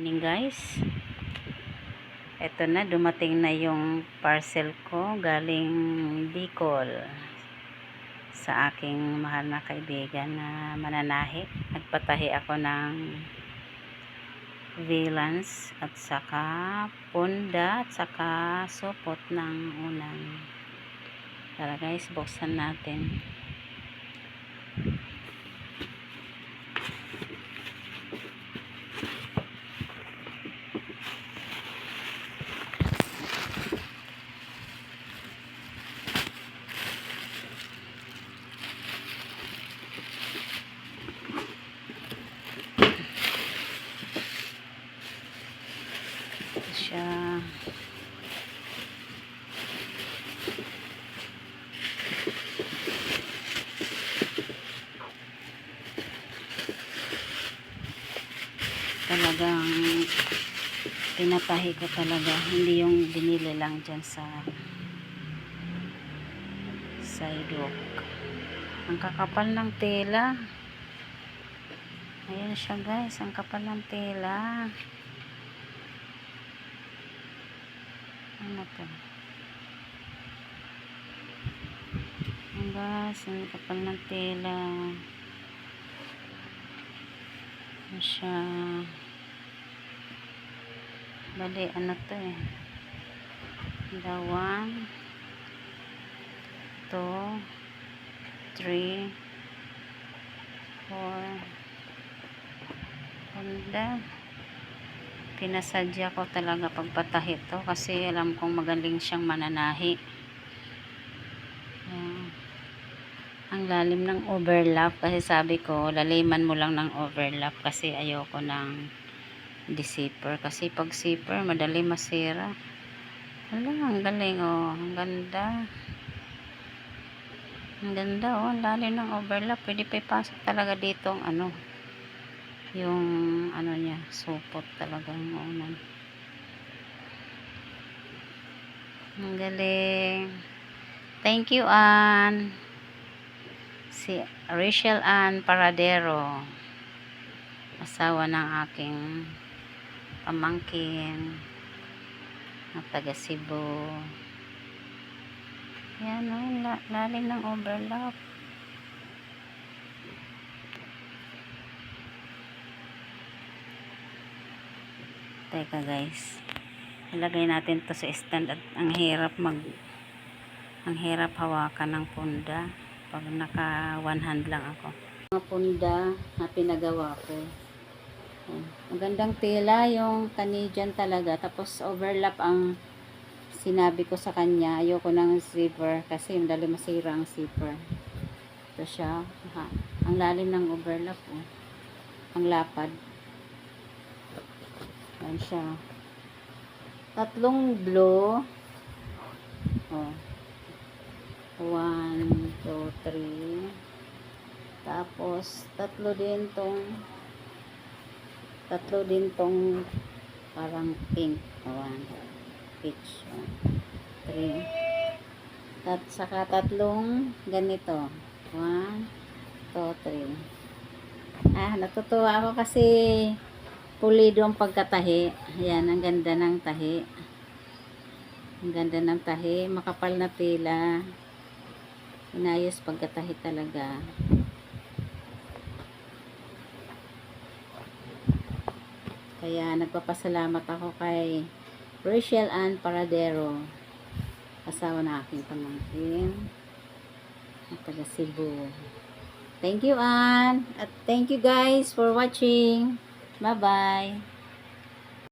guys. Ito na, dumating na yung parcel ko galing Bicol sa aking mahal na kaibigan na mananahi. Nagpatahi ako ng valance at saka punda at saka supot ng unang. Tara guys, buksan natin. Siya. Talagang pinatahi ko talaga. Hindi yung binili lang dyan sa sidewalk. Ang kakapal ng tela. Ayan siya guys. Ang kapal ng tela. Ano to? Ang guys. Ang kapal ng tela. Ano siya? Bali, ano to eh. One, two, three, four, Honda. Pinasadya ko talaga pagpatahi to kasi alam kong magaling siyang mananahi. Ayan. Ang lalim ng overlap kasi sabi ko laliman mo lang ng overlap kasi ayoko ng di-zipper kasi pag zipper madali masira. Hala, ang galing oh. Ang ganda. Ang ganda oh. Ang lalim ng overlap. Pwede pa ipasok talaga dito ang ano yung ano niya supot talaga ang unan. Ang galing. Thank you Ann. Si Rachel Ann Paradero asawa ng aking pamangkin na taga Cebu. Yan o la lalim ng overlap Teka guys. Ilagay natin to sa stand at ang hirap mag ang hirap hawakan ng punda pag naka one hand lang ako. Mga punda na pinagawa ko. Ayan. Magandang tela yung Canadian talaga. Tapos overlap ang sinabi ko sa kanya. Ayoko ng zipper kasi yung dali masira ang zipper. Ito siya. Ha. Ang lalim ng overlap. Oh. Ang lapad. Ayan siya. Tatlong blow. Oh. One, two, three. Tapos, tatlo din tong tatlo din tong parang pink. One, peach. One, three. At saka tatlong ganito. One, two, three. Ah, natutuwa ako kasi pulido ang pagkatahi. Ayan, ang ganda ng tahi. Ang ganda ng tahi. Makapal na tela. Inayos pagkatahi talaga. Kaya nagpapasalamat ako kay Rachel Ann Paradero. Asawa na aking pamangkin. At taga Cebu. Thank you, Ann. At thank you guys for watching. Bye-bye.